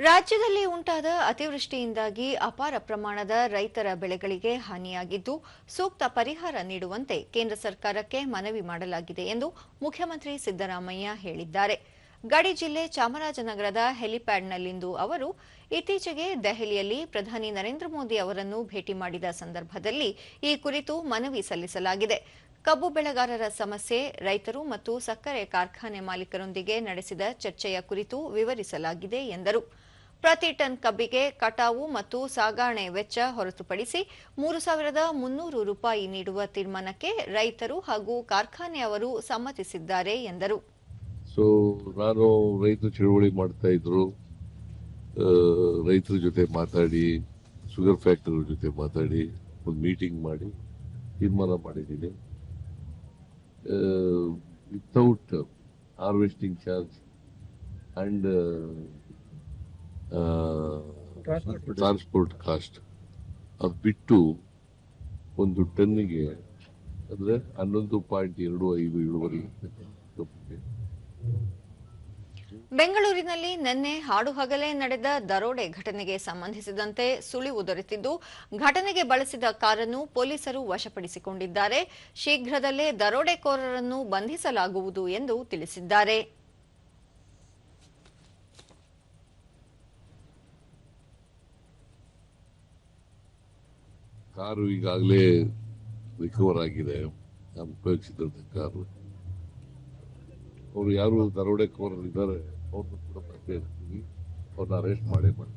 ರಾಜ್ಯದಲ್ಲಿ ಉಂಟಾದ ಅತಿವೃಷ್ಟಿಯಿಂದಾಗಿ ಅಪಾರ ಪ್ರಮಾಣದ ರೈತರ ಬೆಳೆಗಳಿಗೆ ಹಾನಿಯಾಗಿದ್ದು ಸೂಕ್ತ ಪರಿಹಾರ ನೀಡುವಂತೆ ಕೇಂದ್ರ ಸರ್ಕಾರಕ್ಕೆ ಮನವಿ ಮಾಡಲಾಗಿದೆ ಎಂದು ಮುಖ್ಯಮಂತ್ರಿ ಸಿದ್ದರಾಮಯ್ಯ ಹೇಳಿದ್ದಾರೆ. ಗಡಿ ಜಿಲ್ಲೆ ಚಾಮರಾಜನಗರದ ಹೆಲಿಪ್ಯಾಡ್ನಲ್ಲಿಂದು ಅವರು ಇತ್ತೀಚೆಗೆ ದೆಹಲಿಯಲ್ಲಿ ಪ್ರಧಾನಿ ನರೇಂದ್ರ ಮೋದಿ ಅವರನ್ನು ಭೇಟಿ ಮಾಡಿದ ಸಂದರ್ಭದಲ್ಲಿ ಈ ಕುರಿತು ಮನವಿ ಸಲ್ಲಿಸಲಾಗಿದೆ. ಕಬ್ಬು ಬೆಳೆಗಾರರ ಸಮಸ್ಯೆ, ರೈತರು ಮತ್ತು ಸಕ್ಕರೆ ಕಾರ್ಖಾನೆ ಮಾಲೀಕರೊಂದಿಗೆ ನಡೆಸಿದ ಚರ್ಚೆಯ ಕುರಿತು ವಿವರಿಸಲಾಗಿದೆ ಎಂದರು. ಪ್ರತಿ ಟನ್ ಕಬ್ಬಿಗೆ ಕಟಾವು ಮತ್ತು ಸಾಗಾಣೆ ವೆಚ್ಚ ಹೊರತುಪಡಿಸಿ ಮೂರು ಸಾವಿರದ ಮುನ್ನೂರು ರೂಪಾಯಿ ನೀಡುವ ತೀರ್ಮಾನಕ್ಕೆ ರೈತರು ಹಾಗೂ ಕಾರ್ಖಾನೆಯವರು ಸಮ್ಮತಿಸಿದ್ದಾರೆ ಎಂದರು. ಸೊ ನಾನು ರೈತ ಚಳುವಳಿ ಮಾಡ್ತಾ ಇದ್ರು. ರೈತರ ಜೊತೆ ಮಾತಾಡಿ ಶುಗರ್ ಫ್ಯಾಕ್ಟರಿ ಜೊತೆ ಮಾತಾಡಿ, ಒಂದು ಮೀಟಿಂಗ್ ಮಾಡಿ, ತೀರ್ಮಾನ ಮಾಡಿದ್ದೀನಿ. Without harvesting charge and transport cost ಅದು ಬಿಟ್ಟು ಒಂದು ಟನ್ನಿಗೆ ಅಂದ್ರೆ ಹನ್ನೊಂದು ಪಾಯಿಂಟ್ ಎರಡು ಐದು ಇಳುವರಿ. ಬೆಂಗಳೂರಿನಲ್ಲಿ ನಿನ್ನೆ ಹಾಡುಹಗಲೇ ನಡೆದ ದರೋಡೆ ಘಟನೆಗೆ ಸಂಬಂಧಿಸಿದಂತೆ ಸುಳಿವು ದೊರೆತಿದ್ದು, ಘಟನೆಗೆ ಬಳಸಿದ ಕಾರನ್ನು ಪೊಲೀಸರು ವಶಪಡಿಸಿಕೊಂಡಿದ್ದಾರೆ. ಶೀಘ್ರದಲ್ಲೇ ದರೋಡೆಕೋರರನ್ನು ಬಂಧಿಸಲಾಗುವುದು ಎಂದು ತಿಳಿಸಿದ್ದಾರೆ. ಕಾರು ಈಗಾಗಲೇ ರಿಕವರ್ ಆಗಿದೆ. ಕಾರು. ಅವರು ಯಾರು ದರೋಡೆಕೋರರು ಇದ್ದಾರೆ ಅವ್ರನ್ನ ಕೂಡ ಪತ್ತೆ ಹಚ್ತೀವಿ ಅವ್ರನ್ನ ಅರೆಸ್ಟ್ ಮಾಡೇ ಮಾಡ್ತೀವಿ